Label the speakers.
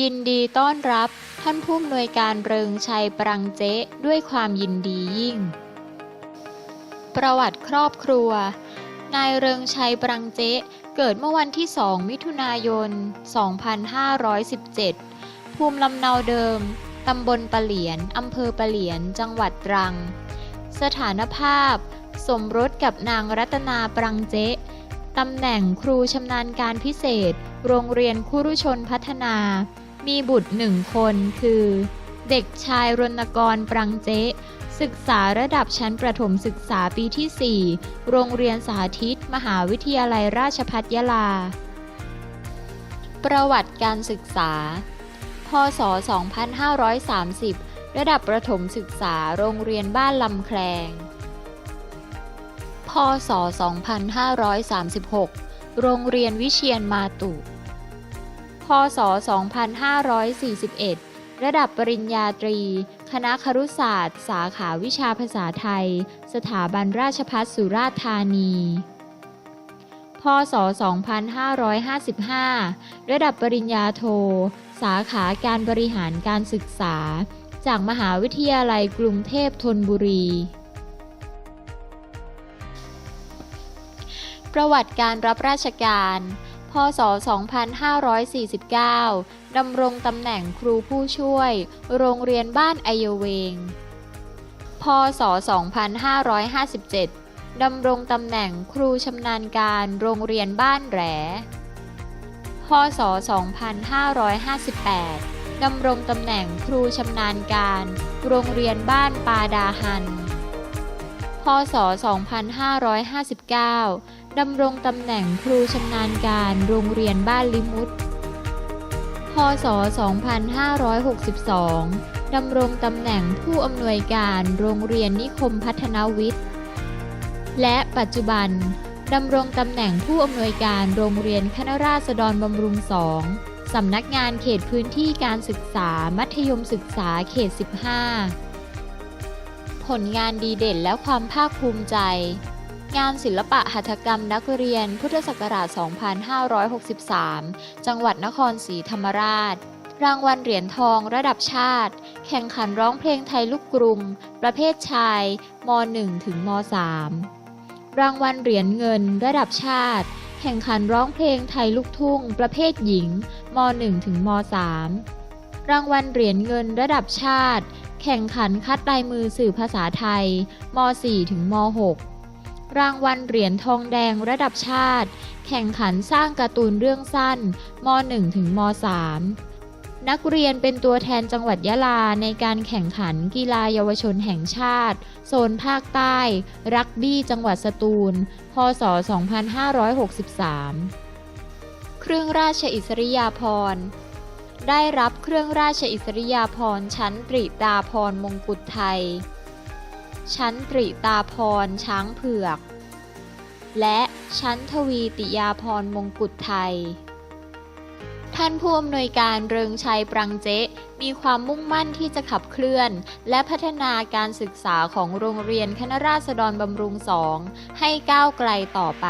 Speaker 1: ยินดีต้อนรับท่านผู้อำนวยการเริงชัยปรังเจ๊ด้วยความยินดียิ่ง ประวัติครอบครัว นายเริงชัยปรังเจ๊เกิดเมื่อวันที่ 2 มิถุนายน 2517 ภูมิลำเนาเดิม ตำบลปะเหลียน อำเภอปะเหลียน จังหวัดตรัง สถานภาพ สมรสกับนางรัตนาปรังเจ๊ตำแหน่งครูชำนาญการพิเศษ โรงเรียนคุรุชนพัฒนา มีบุตรหนึ่งคนคือ เด็กชายรณกรปรังเจ๊ศึกษาระดับชั้นประถมศึกษาปีที่ 4 โรงเรียนสาธิต มหาวิทยาลัยราชภัฏยะลา ประวัติการศึกษา พศ 2530 ระดับประถมศึกษาโรงเรียนบ้านลำแคลง พศ 2536 โรงเรียนวิเชียนมาตุ ศ 2541 ระดับปริญญาตรี คณะครุศาสตร์ สาขาวิชาภาษาไทย สถาบันราชภัฏสุราษฎร์ธานี พศ 2555 ระดับปริญญาโท สาขาการบริหารการศึกษา จากมหาวิทยาลัยกรุงเทพธนบุรีประวัติการรับราชการ พศ 2549 ดำรงตำแหน่งครูผู้ช่วย โรงเรียนบ้านไอเยเวง พศ 2557 ดำรงตำแหน่งครูชำนาญการโรงเรียนบ้านแหลพศ 2558 ดำรงตำแหน่งครูชำนาญการ โรงเรียนบ้านปาดาฮัน พศ 2559 ดำรงตำแหน่งครูชำนาญการโรงเรียนบ้านลิมุตพศ 2562 ดำรงตำแหน่งผู้อำนวยการโรงเรียนนิคมพัฒนาวิทย์ และปัจจุบัน ดำรงตำแหน่งผู้อำนวยการโรงเรียนคณะราษฎรบำรุงสองสำนักงานเขตพื้นที่การศึกษามัธยมศึกษาเขต 15 ผลงานดีเด่นและความภาคภูมิใจ งานศิลปะหัตถกรรมนักเรียน พุทธศักราช 2563 จังหวัดนครศรีธรรมราช รางวัลเหรียญทองระดับชาติ แข่งขันร้องเพลงไทยลูกกรุง ประเภทชายม .1 ถึงม .3 รางวัลเหรียญเงินระดับชาติ แข่งขันร้องเพลงไทยลูกทุ่ง ประเภทหญิงม .1 ถึงม .3 รางวัลเหรียญเงินระดับชาติ แข่งขันคัดลายมือสื่อภาษาไทยม .4 ถึงม .6 รางวัลเหรียญทองแดงระดับชาติ แข่งขันสร้างการ์ตูนเรื่องสั้นม .1 ถึงม .3 นักเรียนเป็นตัวแทนจังหวัดยะลาในการแข่งขันกีฬาเยาวชนแห่งชาติ โซนภาคใต้ รักบี้จังหวัดสตูล พศ 2563 เครื่องราชอิสริยาภรณ์ได้รับเครื่องราชอิสริยาภรณ์ชั้นตรีตาพรมงกุฎไทย ชั้นตรีตาพรช้างเผือก และชั้นทวีติยาพรมงกุฎไทย ท่านผู้อำนวยการเริงชัยปรังเจ๊มีความมุ่งมั่นที่จะขับเคลื่อน และพัฒนาการศึกษาของโรงเรียนคณะราษฎรบำรุงสองให้ก้าวไกลต่อไป